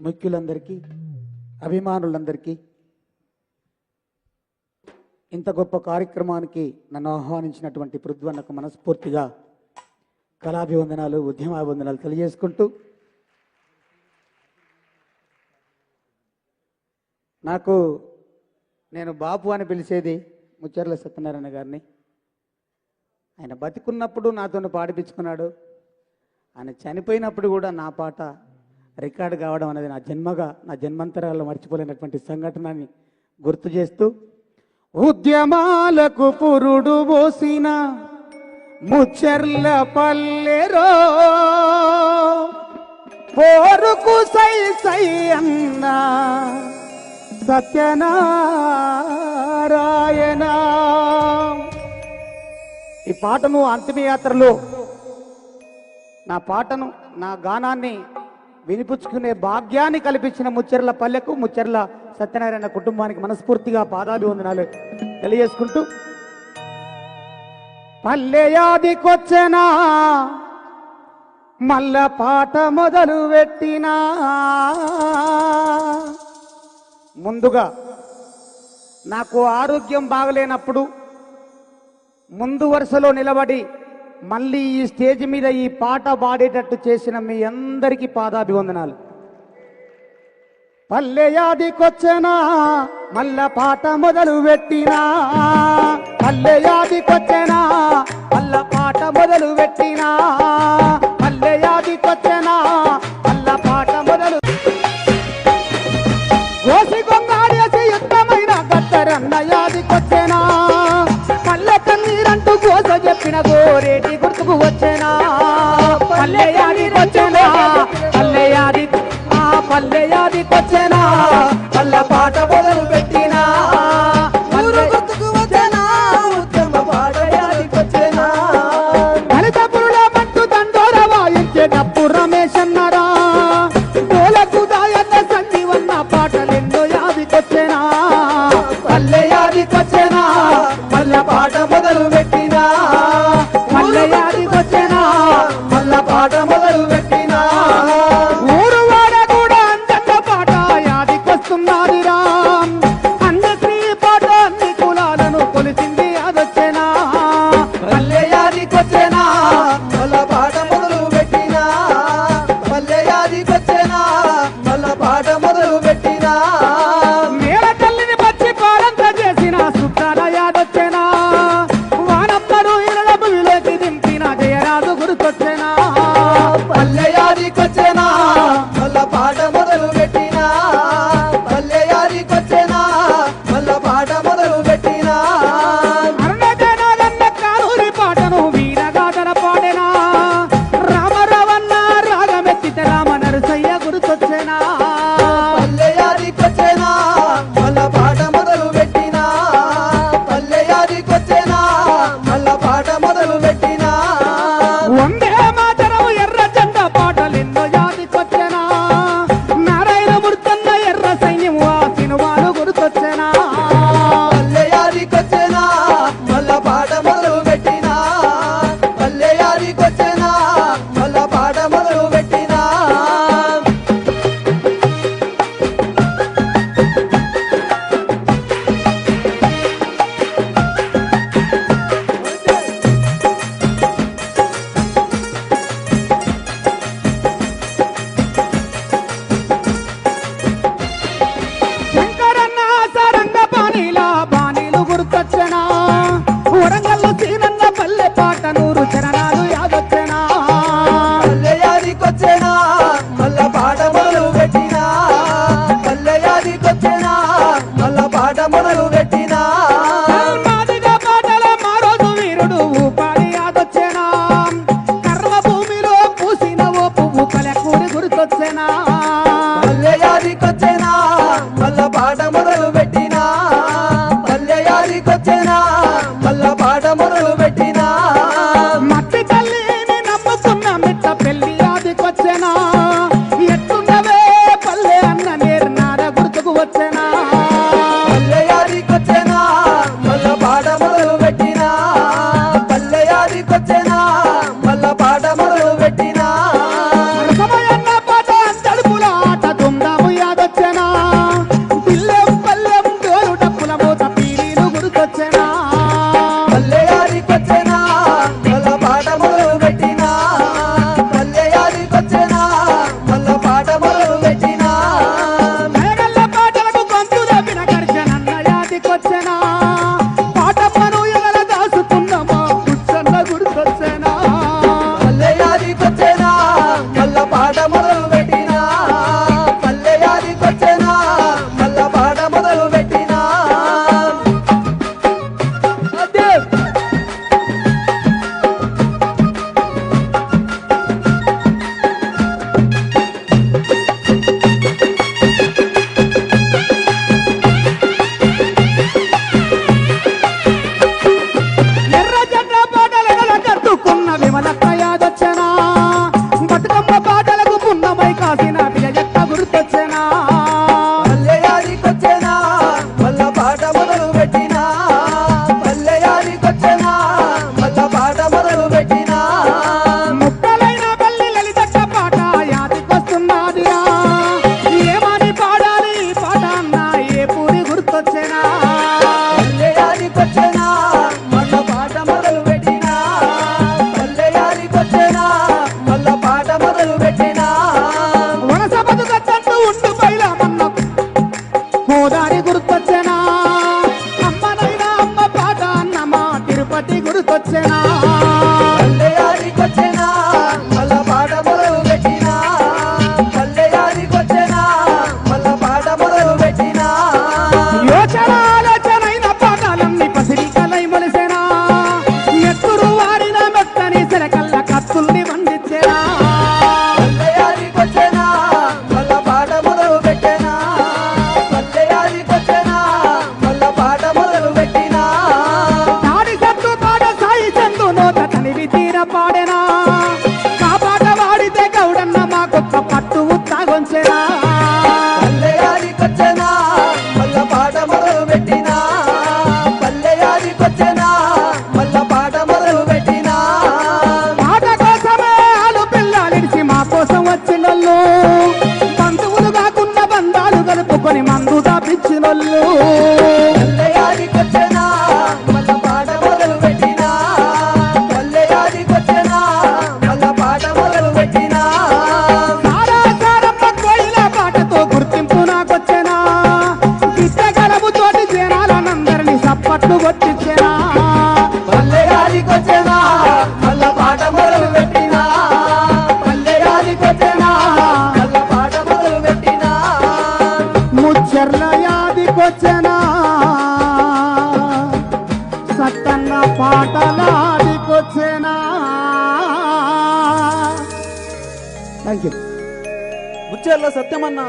ముఖ్యులందరికీ అభిమానులందరికీ ఇంత గొప్ప కార్యక్రమానికి నన్ను ఆహ్వానించినటువంటి పృద్వన్నకు మనస్ఫూర్తిగా కళాభివందనాలు ఉద్యమాభివందనాలు తెలియజేసుకుంటూ నాకు నేను బాపు అని పిలిచేది ముచ్చర్ల సత్యనారాయణ గారిని. ఆయన బతికున్నప్పుడు నాతో పాడిపించుకున్నాడు. ఆయన చనిపోయినప్పుడు కూడా నా పాట రికార్డు కావడం అనేది నా జన్మగా నా జన్మంతరాల్లో మర్చిపోలేనటువంటి సంఘటనని గుర్తు చేస్తూ ఉద్యమాలకు పురుడు పోసిన ముచ్చర్ల పల్లెరో పోరుకు సై సై అన్న సత్యనారాయణ. ఈ పాటను అంతిమయాత్రలో నా పాటను నా గానాన్ని వినిపించుకునే భాగ్యాన్ని కల్పించిన ముచ్చెర్ల పల్లెకు ముచ్చెర్ల సత్యనారాయణ కుటుంబానికి మనస్ఫూర్తిగా పాదాభివందనాలు తెలియజేసుకుంటూ పల్లెయాదికొచ్చెనా మల్ల పాట మొదలు పెట్టినా? ముందుగా నాకు ఆరోగ్యం బాగలేనప్పుడు ముందు వరుసలో నిలబడి మళ్ళీ ఈ స్టేజ్ మీద ఈ పాట పాడేటట్టు చేసిన మీ అందరికీ పాదాభివందనాలు. పల్లెయాదికొచ్చనా మల్ల పాట మొదలు పెట్టినా. పల్లెయాదికొచ్చనా మల్ల పాట మొదలు పెట్టినా. Daddy, touch బంధాలు మందు దాపించినోళ్ళు థ్యాంక్ యూ ముచ్చర్ల సత్యమన్న